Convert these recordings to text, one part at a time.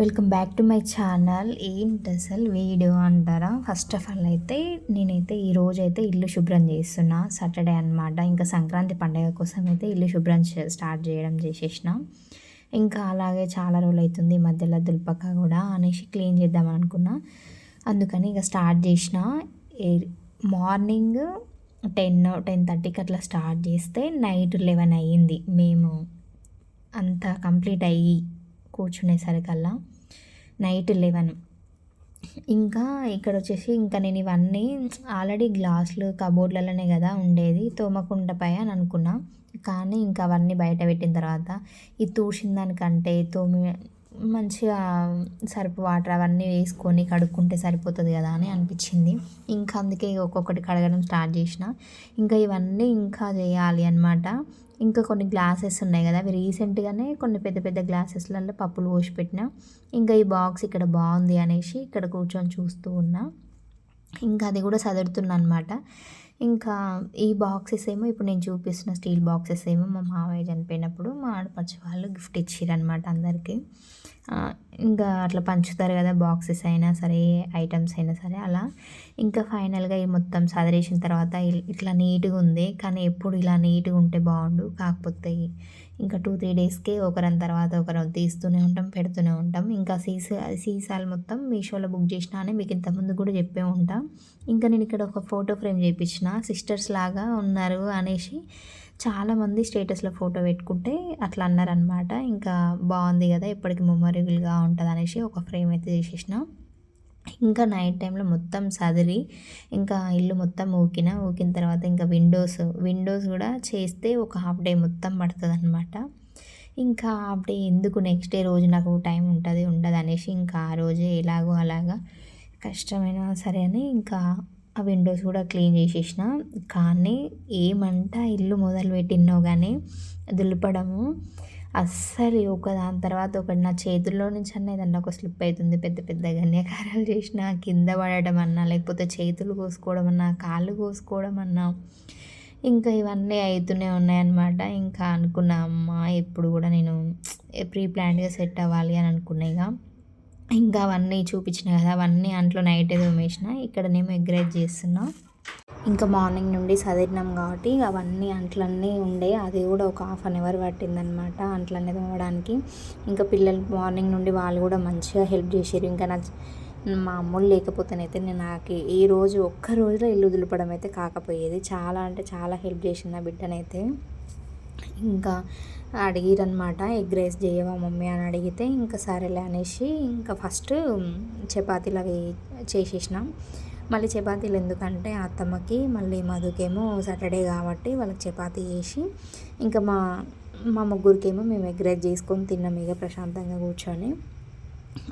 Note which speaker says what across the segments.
Speaker 1: Welcome back to my channel. ఏంటి అసలు video అంటారా? ఫస్ట్ ఆఫ్ ఆల్ అయితే నేనైతే ఈరోజు అయితే ఇల్లు శుభ్రం చేస్తున్నా. సాటర్డే అనమాట ఇంకా సంక్రాంతి పండగ కోసం అయితే ఇల్లు శుభ్రం స్టార్ట్ చేయడం చేసేసిన. ఇంకా అలాగే చాలా రోజులు అవుతుంది మధ్యలో దుల్పక కూడా అనేసి క్లీన్ చేద్దాం అనుకున్నా. అందుకని ఇక స్టార్ట్ చేసిన. మార్నింగ్ టెన్ టెన్ థర్టీకి అట్లా స్టార్ట్ చేస్తే నైట్ లెవెన్ అయ్యింది. మేము అంతా కంప్లీట్ అయ్యి కూర్చునేసరికల్లా నైట్ లెవెన్. ఇంకా ఇక్కడ వచ్చేసి ఇంకా నేను ఇవన్నీ ఆల్రెడీ గ్లాసులు కబోర్డ్లలోనే కదా ఉండేది తోమకుండపై అని అనుకున్నా. కానీ ఇంకా అవన్నీ బయట పెట్టిన తర్వాత ఇది తూసిన దానికంటే తోమి మంచిగా సర్పు వాటర్ అవన్నీ వేసుకొని కడుక్కుంటే సరిపోతుంది కదా అని అనిపించింది. ఇంకా అందుకే ఒక్కొక్కటి కడగడం స్టార్ట్ చేసిన. ఇంకా ఇవన్నీ ఇంకా చేయాలి అనమాట ఇంకా కొన్ని గ్లాసెస్ ఉన్నాయి కదా. అవి రీసెంట్గానే కొన్ని పెద్ద పెద్ద గ్లాసెస్లలో పప్పులు పోసి పెట్టిన. ఇంకా ఈ బాక్స్ ఇక్కడ బాగుంది అనేసి ఇక్కడ కూర్చొని చూస్తూ ఉన్నా. ఇంకా అది కూడా చదువుతున్నా అనమాట ఇంకా ఈ బాక్సెస్ ఏమో ఇప్పుడు నేను చూపిస్తున్న స్టీల్ బాక్సెస్ ఏమో మా మావయ్య చనిపోయినప్పుడు మా ఆడపడిచే వాళ్ళు గిఫ్ట్ ఇచ్చారనమాట అందరికీ. ఇంకా అట్లా పంచుతారు కదా బాక్సెస్ అయినా సరే ఐటమ్స్ అయినా సరే అలా. ఇంకా ఫైనల్గా ఈ మొత్తం సదరేసిన తర్వాత ఇట్లా నీట్గా ఉంది. కానీ ఎప్పుడు ఇలా నీట్గా ఉంటే బాగుండు. కాకపోతే ఇంకా టూ త్రీ డేస్కే ఒకరిని తర్వాత ఒకరు తీస్తూనే ఉంటాం పెడుతూనే ఉంటాం. ఇంకా సీసా సీసాలు మొత్తం మీషోలో బుక్ చేసినా అని మీకు ఇంతకుముందు కూడా చెప్పే ఉంటాం. ఇంకా నేను ఇక్కడ ఒక ఫోటో ఫ్రేమ్ చేయించిన సిస్టర్స్ లాగా ఉన్నారు అనేసి చాలామంది స్టేటస్లో ఫోటో పెట్టుకుంటే అట్లా అన్నారనమాట ఇంకా బాగుంది కదా ఎప్పటికీ మెమొరబుల్గా ఉంటుంది అనేసి ఒక ఫ్రేమ్ అయితే చేసేసిన ఇంకా నైట్ టైంలో మొత్తం సదిరి ఇంకా ఇల్లు మొత్తం ఊకిన. ఊకిన తర్వాత ఇంకా విండోస్ విండోస్ కూడా చేస్తే ఒక హాఫ్ డే మొత్తం పడుతుంది అనమాట ఇంకా హాఫ్ డే ఎందుకు నెక్స్ట్ డే రోజు నాకు టైం ఉంటుంది ఉండదు అనేసి ఇంకా ఆ రోజే ఎలాగో అలాగా కష్టమైనా సరే అని ఇంకా ఆ విండోస్ కూడా క్లీన్ చేసేసిన. కానీ ఏమంట ఇల్లు మొదలు పెట్టినో కానీ దులపడము. అస్సలు ఒక దాని తర్వాత ఒకటి నా చేతుల్లో నుంచి అన్న ఏదన్నా ఒక స్లిప్ అవుతుంది పెద్ద పెద్ద గన్యకారాలు చేసిన కింద పడడం అన్నా లేకపోతే చేతులు కోసుకోవడం అన్నా కాళ్ళు కోసుకోవడం అన్నా ఇంకా ఇవన్నీ అవుతూనే ఉన్నాయన్నమాట. ఇంకా అనుకున్నా అమ్మ ఎప్పుడు కూడా నేను ప్రీ ప్లాన్గా సెట్ అవ్వాలి అని అనుకున్నా ఇక. ఇంకా అవన్నీ చూపించిన కదా అవన్నీ అంట్లో నైట్ తోమేసిన ఇక్కడ నేను ఎగ్ రైస్ చేస్తున్నా. ఇంకా మార్నింగ్ నుండి చదివినాం కాబట్టి అవన్నీ అంట్లన్నీ ఉండే. అది కూడా ఒక హాఫ్ అన్ అవర్ పట్టిందనమాట అంట్లన్నీ తోమడానికి. ఇంకా పిల్లలు మార్నింగ్ నుండి వాళ్ళు కూడా మంచిగా హెల్ప్ చేసారు ఇంకా నా మా అమ్మలు లేకపోతేనైతే నేను నాకు ఈ రోజు ఒక్క రోజులో ఇల్లు దులపడం అయితే కాకపోయేది. చాలా అంటే చాలా హెల్ప్ చేసింది నా బిడ్డనైతే. ఇంకా అడిగిరనమాట ఎగ్ రైస్ చేయవా మమ్మీ? అని అడిగితే ఇంకా సరేలే అనేసి ఇంకా ఫస్ట్ చపాతీలు అవి చేసేసినాం. మళ్ళీ చపాతీలు ఎందుకంటే అత్తమ్మకి మళ్ళీ మధుకేమో సాటర్డే కాబట్టి వాళ్ళకి చపాతీ చేసి ఇంకా మా మా ముగ్గురికేమో మేము ఎగ్ రైస్ చేసుకొని తిన్నాం ఇక ప్రశాంతంగా కూర్చొని.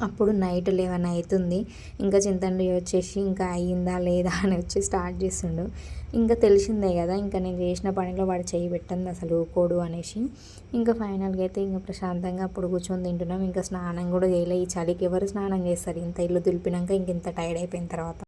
Speaker 1: అప్పుడు నైట్ లెవెన్ అవుతుంది ఇంకా చింతండి వచ్చేసి ఇంకా అయ్యిందా లేదా అని వచ్చి స్టార్ట్ చేస్తుండు. ఇంకా తెలిసిందే కదా ఇంకా నేను చేసిన పనిలో వాడు చేయి పెట్టండి అసలు కోడు అనేసి. ఇంకా ఫైనల్గా అయితే ఇంకా ప్రశాంతంగా అప్పుడు కూర్చొని తింటున్నాం. ఇంకా స్నానం కూడా చేయలే. ఈ చలికి ఎవరు స్నానం చేస్తారు? ఇంత ఇల్లు దులిపినాక ఇంక ఇంత టైర్డ్ అయిపోయిన తర్వాత.